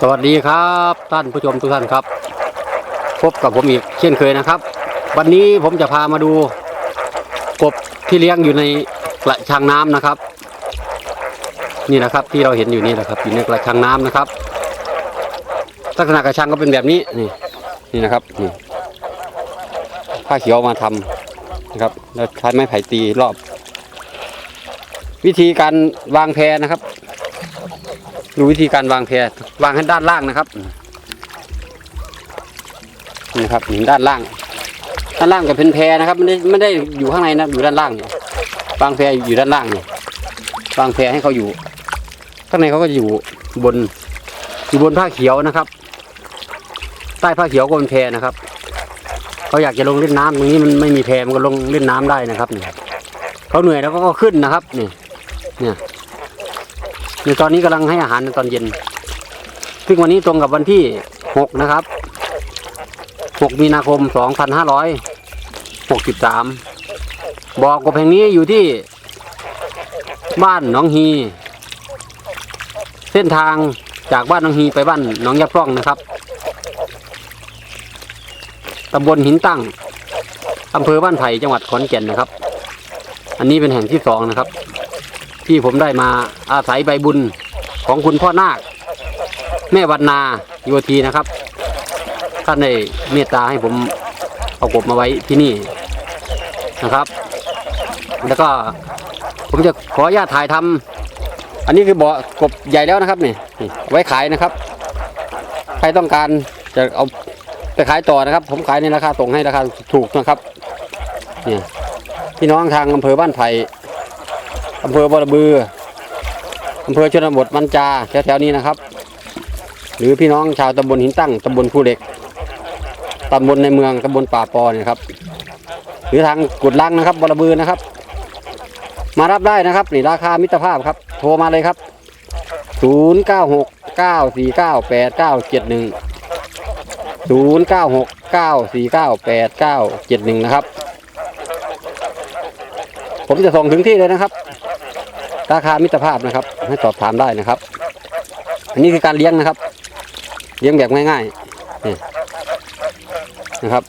สวัสดีครับท่านผู้ชมทุกท่านครับ พบกับผมอีกเช่นเคยนะครับ วันนี้ผมจะพามาดูกบที่เลี้ยงอยู่ในกระชังน้ำนะครับ นี่นะครับที่เราเห็นอยู่นี่แหละครับอยู่ในกระชังน้ำนะครับลักษณะกระชังก็เป็นแบบนี้นี่นี่นะครับนี่ผ้าเขียวมาทำนะครับแล้วใช้ไม้ไผ่ตีรอบ วิธีการวางแพนะครับ ดูวิธีการวางแพวางให้ด้านล่างนะครับนี่ครับด้านล่าง ด้านล่างจะเป็นแพนะครับไม่ได้ไม่ได้อยู่ข้างในนะอยู่ด้านล่างเนี่ยวางแพอยู่ด้านล่างเนี่ยวางแพให้เขาอยู่ ข้างในเขาก็อยู่บนอยู่บนผ้าเขียวนะครับ ใต้ผ้าเขียวก็เป็นแพนะครับเขาอยากจะลงเล่นน้ำตรงนี้มันไม่มีแพมันก็ลงเล่นน้ำได้นะครับนี่เขาเหนื่อยแล้วก็ขึ้นนะครับนี่เนี่ย ในตอนนี้กำลังให้อาหารในตอนเย็น ซึ่งวันนี้ตรงกับวันที่6นะครับ6มีนาคม2563บ่อกบแห่งนี้อยู่ที่ บ้านหนองฮี เส้นทางจากบ้านหนองฮีไปบ้านหนองยะพร่องนะครับตำบลหินตั้งอำเภอบ้านไผ่จังหวัดขอนแก่นนะครับ อันนี้เป็นแห่งที่สองนะครับ ที่ผมได้มาอาศัยใบบุญของคุณพ่อนาค แม่วันนาโยทีนะครับท่านได้เมตตาให้ผมเอากบมาไว้ที่นี่นะครับ แล้วก็ผมจะขออนุญาตถ่ายทำอันนี้คือบ่อกบใหญ่แล้วนะครับนี่นี่ไว้ขายนะครับ ใครต้องการจะเอาไปขายต่อนะครับ ผมขายในราคาส่งให้ราคาถูกนะครับเนี่ยพี่น้องทางอำเภอบ้านไผ่ อำเภอบรบืออำเภอชนบทมันจาแถวๆนี้นะครับ หรือพี่น้องชาวตำบลหินตั้งตำบลภูเหล็กตำบลในเมืองตำบลป่าปอเนี่ยครับ หรือทางกุดลังนะครับบรบือนะครับ มารับได้นะครับนี่ราคามิตรภาพครับ โทรมาเลยครับ 0 9 6 9 4 9 8 9 7 1 0 9 6 9 4 9 8 9 7 1 นะครับ ผมจะส่งถึงที่เลยนะครับ ราคามิตรภาพนะครับ ให้สอบถามได้นะครับ อันนี้คือการเลี้ยงนะครับ เลี้ยงแบบง่ายๆนี่นะครับ